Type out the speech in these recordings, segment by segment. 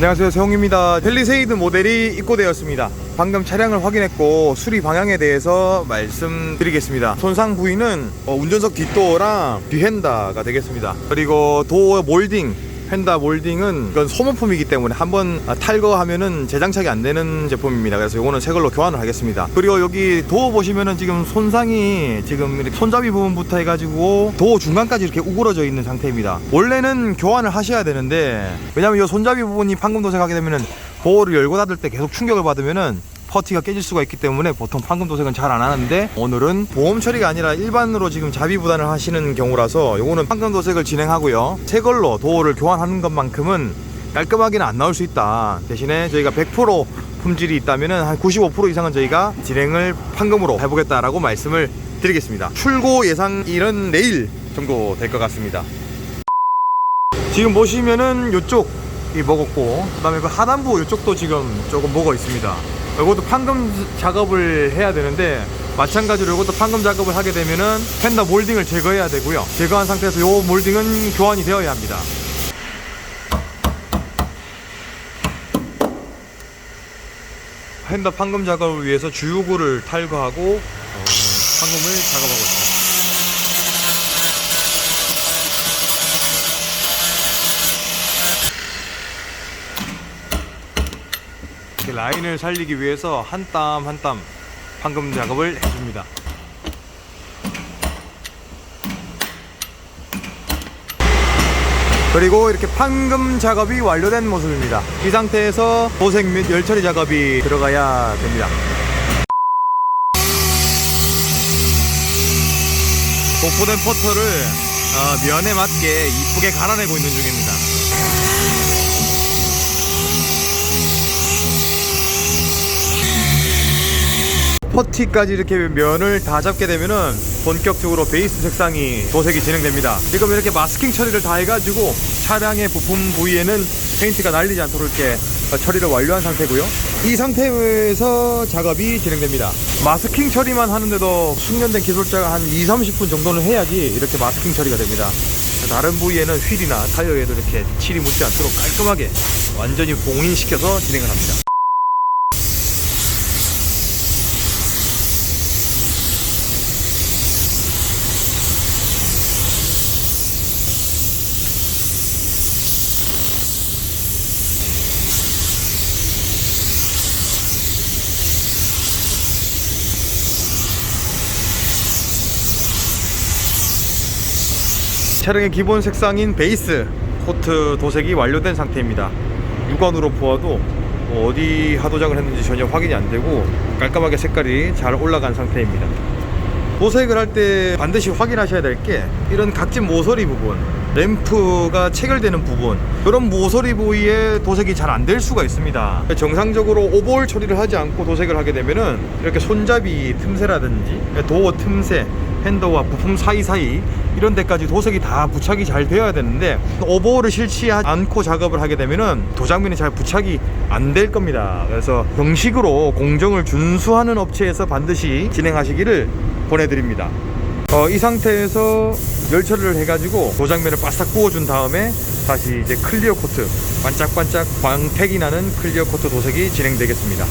안녕하세요. 세홍입니다. 펠리세이드 모델이 입고되었습니다. 방금 차량을 확인했고 수리 방향에 대해서 말씀드리겠습니다. 손상 부위는 어, 운전석 뒷도어랑 뒤핸다가 되겠습니다. 그리고 도어 몰딩 펜다 몰딩은 이건 소모품이기 때문에 한번 아, 탈거하면은 재장착이 안 되는 제품입니다. 그래서 이거는 새 걸로 교환을 하겠습니다. 그리고 여기 도어 보시면은 지금 손상이 지금 손잡이 부분부터 해가지고 도어 중간까지 이렇게 우그러져 있는 상태입니다. 원래는 교환을 하셔야 되는데 왜냐면 이 손잡이 부분이 판금 도색하게 되면은 도어를 열고 닫을 때 계속 충격을 받으면은 퍼티가 깨질 수가 있기 때문에 보통 판금 도색은 잘 안 하는데 오늘은 보험 처리가 아니라 일반으로 지금 자비 부단을 하시는 경우라서 요거는 판금 도색을 진행하고요. 새 걸로 도어를 교환하는 것만큼은 깔끔하게는 안 나올 수 있다. 대신에 저희가 100% 품질이 있다면은 한95% 이상은 저희가 진행을 판금으로 해보겠다라고 말씀을 드리겠습니다. 출고 예상일은 내일 정도 될 것 같습니다. 지금 보시면은 요쪽 이 먹었고 그다음에 그 하단부 요쪽도 지금 조금 먹어 있습니다. 이것도 판금 작업을 해야 되는데 마찬가지로 이것도 판금 작업을 하게 되면은 펜더 몰딩을 제거해야 되고요. 제거한 상태에서 요 몰딩은 교환이 되어야 합니다. 펜더 판금 작업을 위해서 주유구를 탈거하고 어, 판금을 작업하고 있습니다. 이렇게 라인을 살리기 위해서 한 땀 한땀 판금 작업을 해줍니다. 그리고 이렇게 판금 작업이 완료된 모습입니다. 이 상태에서 도색 및 열처리 작업이 들어가야 됩니다. 복포된 포터를 어, 면에 맞게 이쁘게 갈아내고 있는 중입니다. 퍼티까지 이렇게 면을 다 잡게 되면은 본격적으로 베이스 색상이 도색이 진행됩니다. 지금 이렇게 마스킹 처리를 다 해가지고 차량의 부품 부위에는 페인트가 날리지 않도록 이렇게 처리를 완료한 상태고요. 이 상태에서 작업이 진행됩니다. 마스킹 처리만 하는데도 숙련된 기술자가 한 2, 30분 정도는 해야지 이렇게 마스킹 처리가 됩니다. 다른 부위에는 휠이나 타이어에도 이렇게 칠이 묻지 않도록 깔끔하게 완전히 봉인시켜서 진행을 합니다. 차량의 기본 색상인 베이스 코트 도색이 완료된 상태입니다. 육안으로 보아도 뭐 어디 하도작을 했는지 전혀 확인이 안 되고 깔끔하게 색깔이 잘 올라간 상태입니다. 도색을 할 때 반드시 확인하셔야 될 게 이런 각진 모서리 부분 램프가 체결되는 부분. 이런 모서리 부위에 도색이 잘 안 될 수가 있습니다. 정상적으로 오버홀 처리를 하지 않고 도색을 하게 되면은 이렇게 손잡이 틈새라든지 도어 틈새 핸더와 부품 사이사이 이런 데까지 도색이 다 부착이 잘 되어야 되는데 오버홀을 실시하지 않고 작업을 하게 되면은 도장면이 잘 부착이 안 될 겁니다. 그래서 정식으로 공정을 준수하는 업체에서 반드시 진행하시기를 보내드립니다 어, 이 상태에서 열처리를 해가지고 도장면을 바싹 구워준 다음에 다시 이제 클리어 코트 반짝반짝 광택이 나는 클리어 코트 도색이 진행되겠습니다.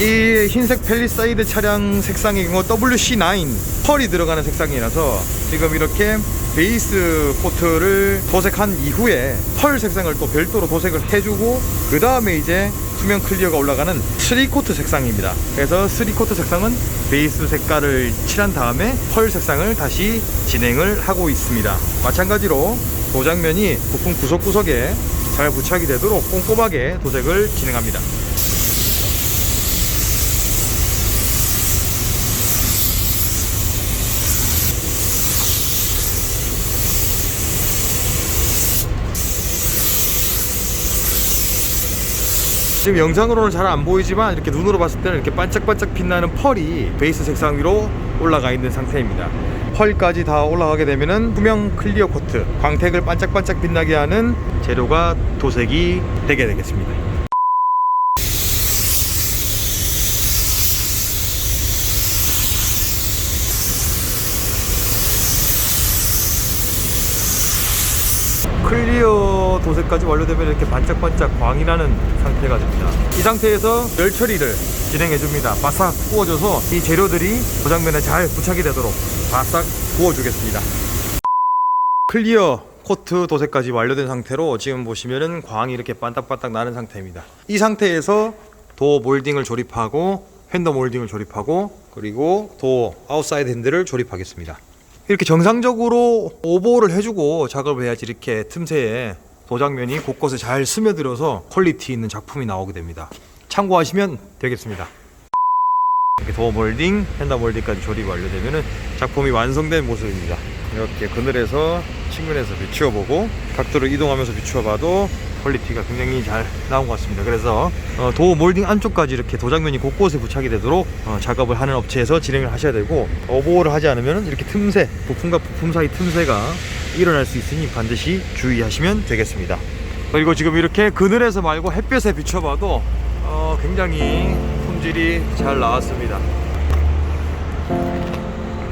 이 흰색 펠리사이드 차량 경우 WC9 펄이 들어가는 색상이라서 지금 이렇게 베이스 코트를 도색한 이후에 펄 색상을 또 별도로 도색을 해주고 그 다음에 이제 투명 클리어가 올라가는 3코트 색상입니다. 그래서 3코트 색상은 베이스 색깔을 칠한 다음에 펄 색상을 다시 진행을 하고 있습니다. 마찬가지로 도장면이 부품 구석구석에 잘 부착이 되도록 꼼꼼하게 도색을 진행합니다 지금 영상으로는 잘 안 보이지만 이렇게 눈으로 봤을 때는 이렇게 반짝반짝 빛나는 펄이 베이스 색상 위로 올라가 있는 상태입니다. 펄까지 다 올라가게 되면은 투명 클리어 코트, 광택을 반짝반짝 빛나게 하는 재료가 도색이 되게 되겠습니다. 클리어 도색까지 완료되면 이렇게 반짝반짝 광이 나는 상태가 됩니다. 이 상태에서 열 처리를 진행해 줍니다. 바싹 구워줘서 이 재료들이 도장면에 잘 부착이 되도록 바싹 구워주겠습니다. 클리어 코트 도색까지 완료된 상태로 지금 보시면은 광이 이렇게 반딱반딱 나는 상태입니다. 이 상태에서 도어 몰딩을 조립하고 핸더 몰딩을 조립하고 그리고 도어 아웃사이드 핸들을 조립하겠습니다. 이렇게 정상적으로 오버를 해주고 작업을 해야지 이렇게 틈새에 도장면이 곳곳에 잘 스며들어서 퀄리티 있는 작품이 나오게 됩니다. 참고하시면 되겠습니다. 이렇게 도어 몰딩, 핸더 몰딩까지 조립 완료되면은 작품이 완성된 모습입니다. 이렇게 그늘에서 측면에서 비추어보고 각도를 이동하면서 비추어봐도 퀄리티가 굉장히 잘 나온 것 같습니다. 그래서 어, 도어 몰딩 안쪽까지 이렇게 도장면이 곳곳에 부착이 되도록 어, 작업을 하는 업체에서 진행을 하셔야 되고 오버를 하지 않으면 이렇게 틈새, 부품과 부품 사이 틈새가 일어날 수 있으니 반드시 주의하시면 되겠습니다. 그리고 지금 이렇게 그늘에서 말고 햇볕에 비춰봐도 어, 굉장히 품질이 잘 나왔습니다.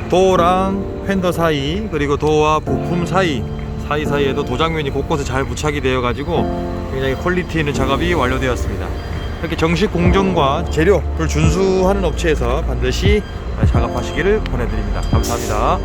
도어랑 팬더 사이 그리고 도어와 부품 사이 사이사이에도 도장면이 곳곳에 잘 부착이 되어 가지고 굉장히 퀄리티 있는 작업이 완료되었습니다 이렇게 정식 공정과 재료를 준수하는 업체에서 반드시 작업하시기를 권해드립니다 감사합니다